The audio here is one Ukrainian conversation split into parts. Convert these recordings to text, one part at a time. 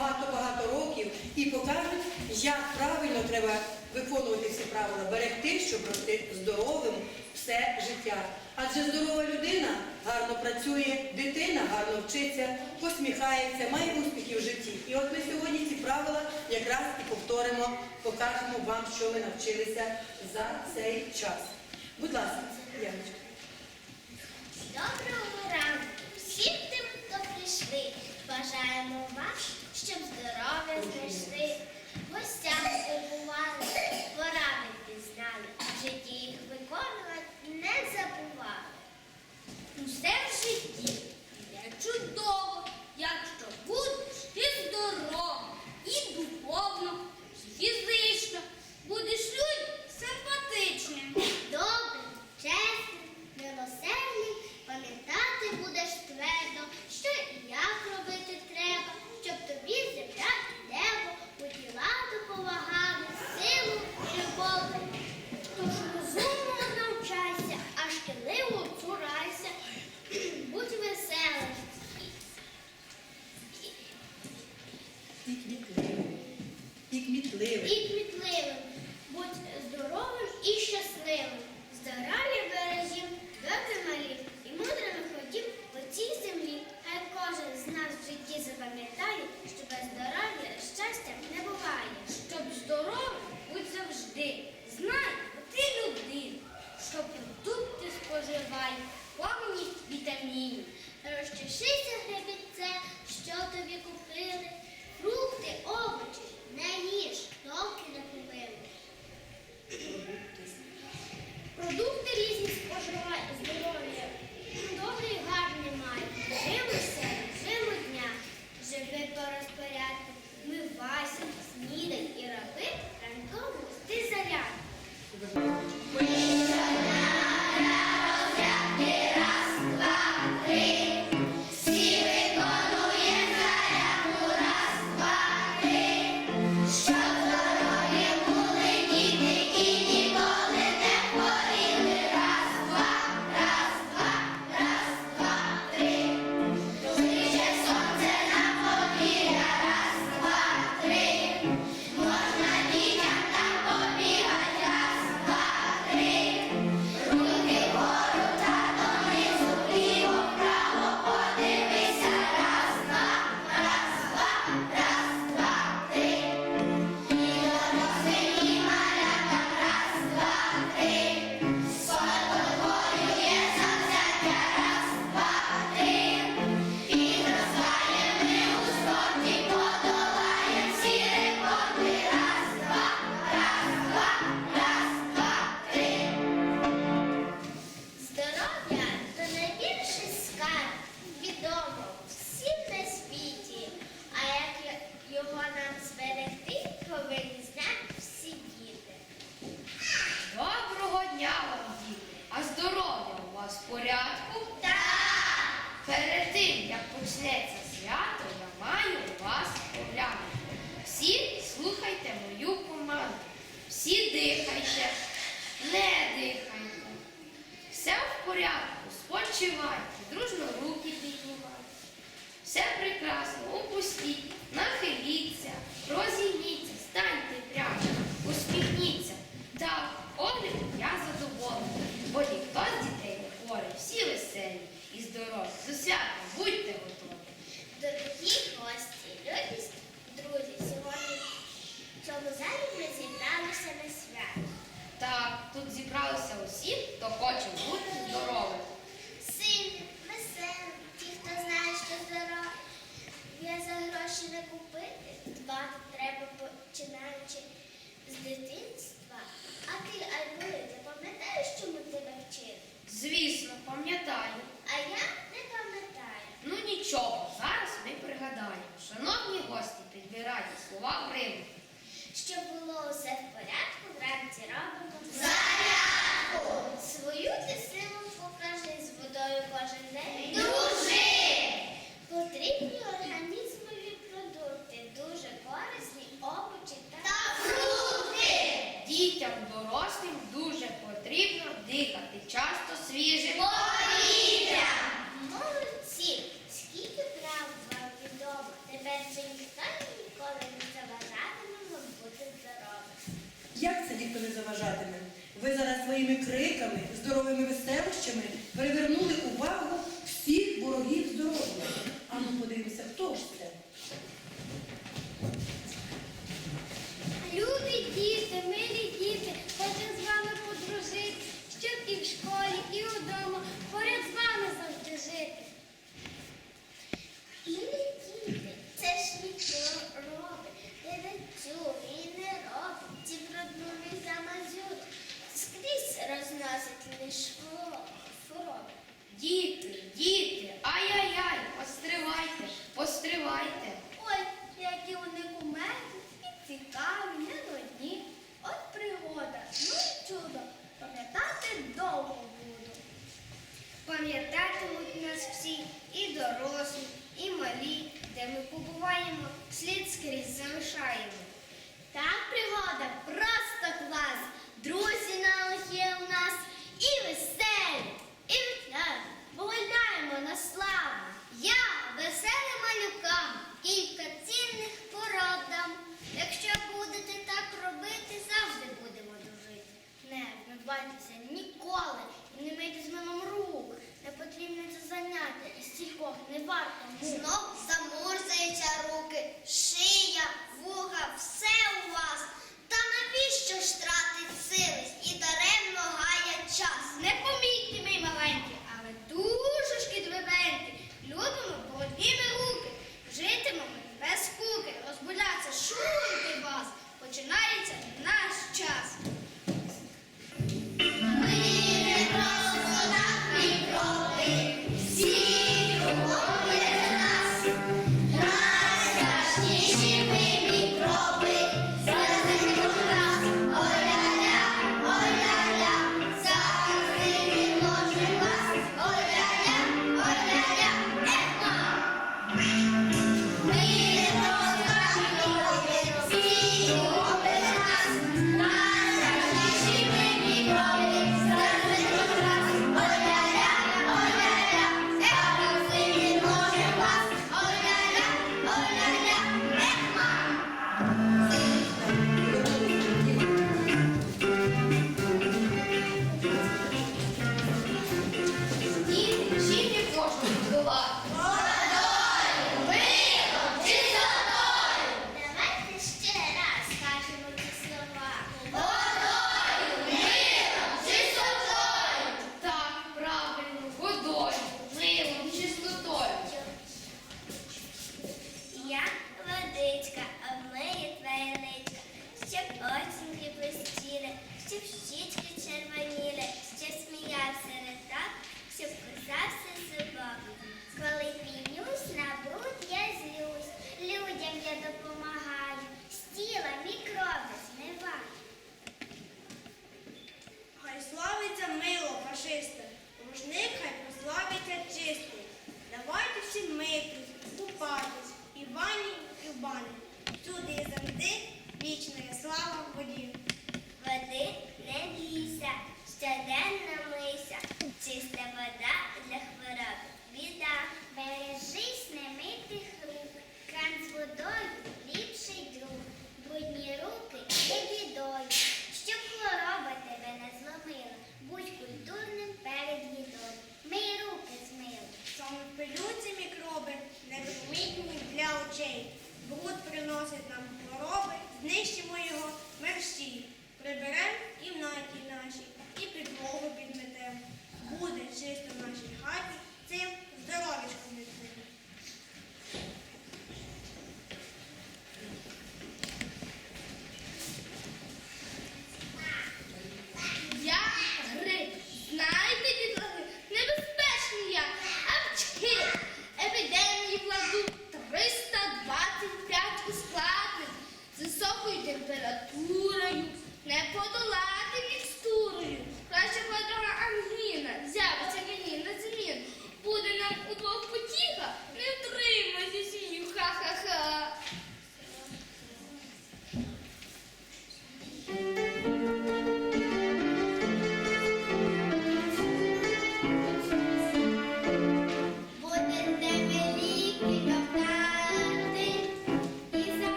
багато-багато років і покажуть, як правильно треба виконувати всі правила, берегти, щоб рости здоровим все життя. Адже здорова людина гарно працює, дитина гарно вчиться, посміхається, має успіхи в житті. І от ми сьогодні ці правила якраз і повторимо, покажемо вам, що ми навчилися за цей час. Будь ласка, Яночка. Доброго ранку всім тим, хто прийшли. Бажаємо вам щоб здоров'я знайшли, гостям побували, поради пізнали, в житті їх виконувати не забували. Усе в житті йде чудово, якщо будеш ти здорова і духовно, і фізично. Слухайте мою команду. Всі дихайте, не дихайте. Все в порядку, спочивайте, дружно руки піднімайте. Все прекрасно, опустіть, нахиліться, розійдіть. не купити, дбати треба починаючи з дитинства. А ти, Альбури, ти пам'ятаєш, що ми тебе вчили? Звісно, пам'ятаю. А я не пам'ятаю. Ну нічого, зараз ми пригадаємо. Шановні гості, підбирайте слова в Риму. Щоб було усе в порядку, вранці робимо зарядку. Свою ти силу покажи з водою кожен день. Дружи! Потрібні дорослим дуже потрібно дихати, часто свіже повітря. Молодці, скільки прав вам відомо, тепер вже ніхто ніколи не заважатиме вам бути здоровим. Як це ніхто не заважатиме? Ви зараз своїми криками, здоровими веселощами привернули увагу всіх ворогів здоров'я. А ми подивимося, хто ж це? знищимо його мерщій, приберемо.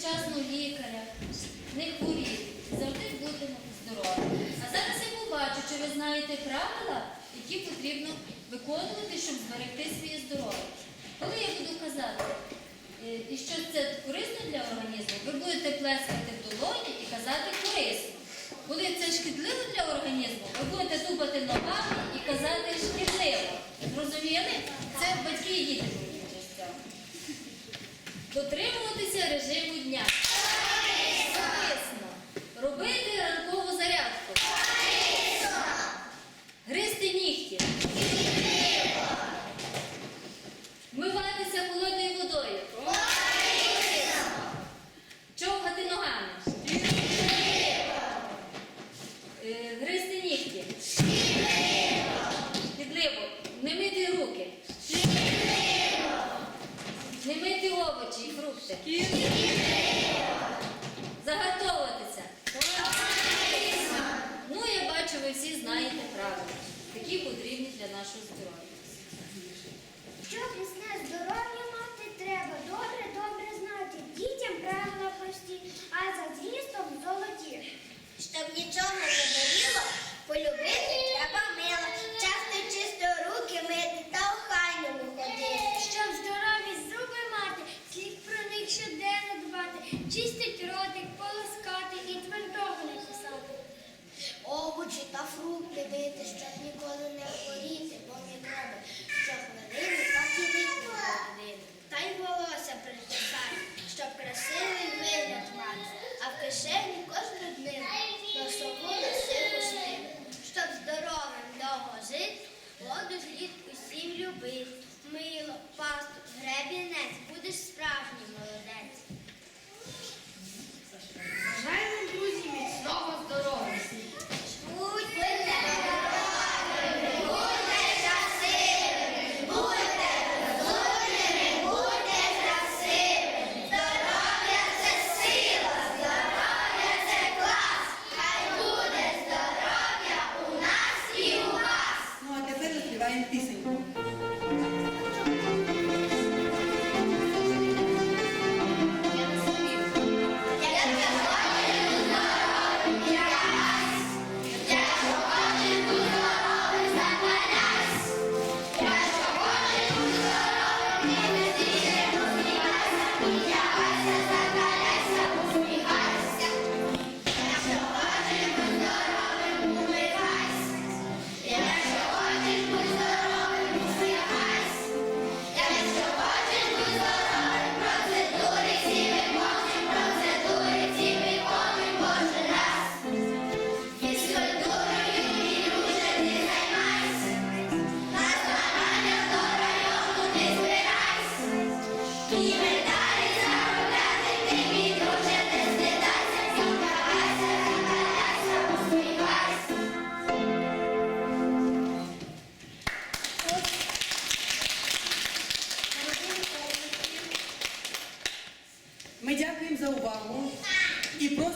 сучасного лікаря, не хворів, завжди будемо здорові. А зараз я побачу, чи ви знаєте правила, які потрібно виконувати, щоб зберегти своє здоров'я. Коли я буду казати, е, і що це корисно для організму, ви будете плескати в долоні і казати корисно. Коли це шкідливо для організму, ви будете тупати ногами і казати шкідливо. дотримуватися режиму дня.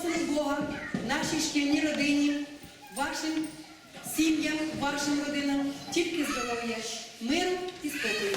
просимо Бога нашій шкільній родині, вашим сім'ям, вашим родинам, тільки здоров'я, миру і спокою.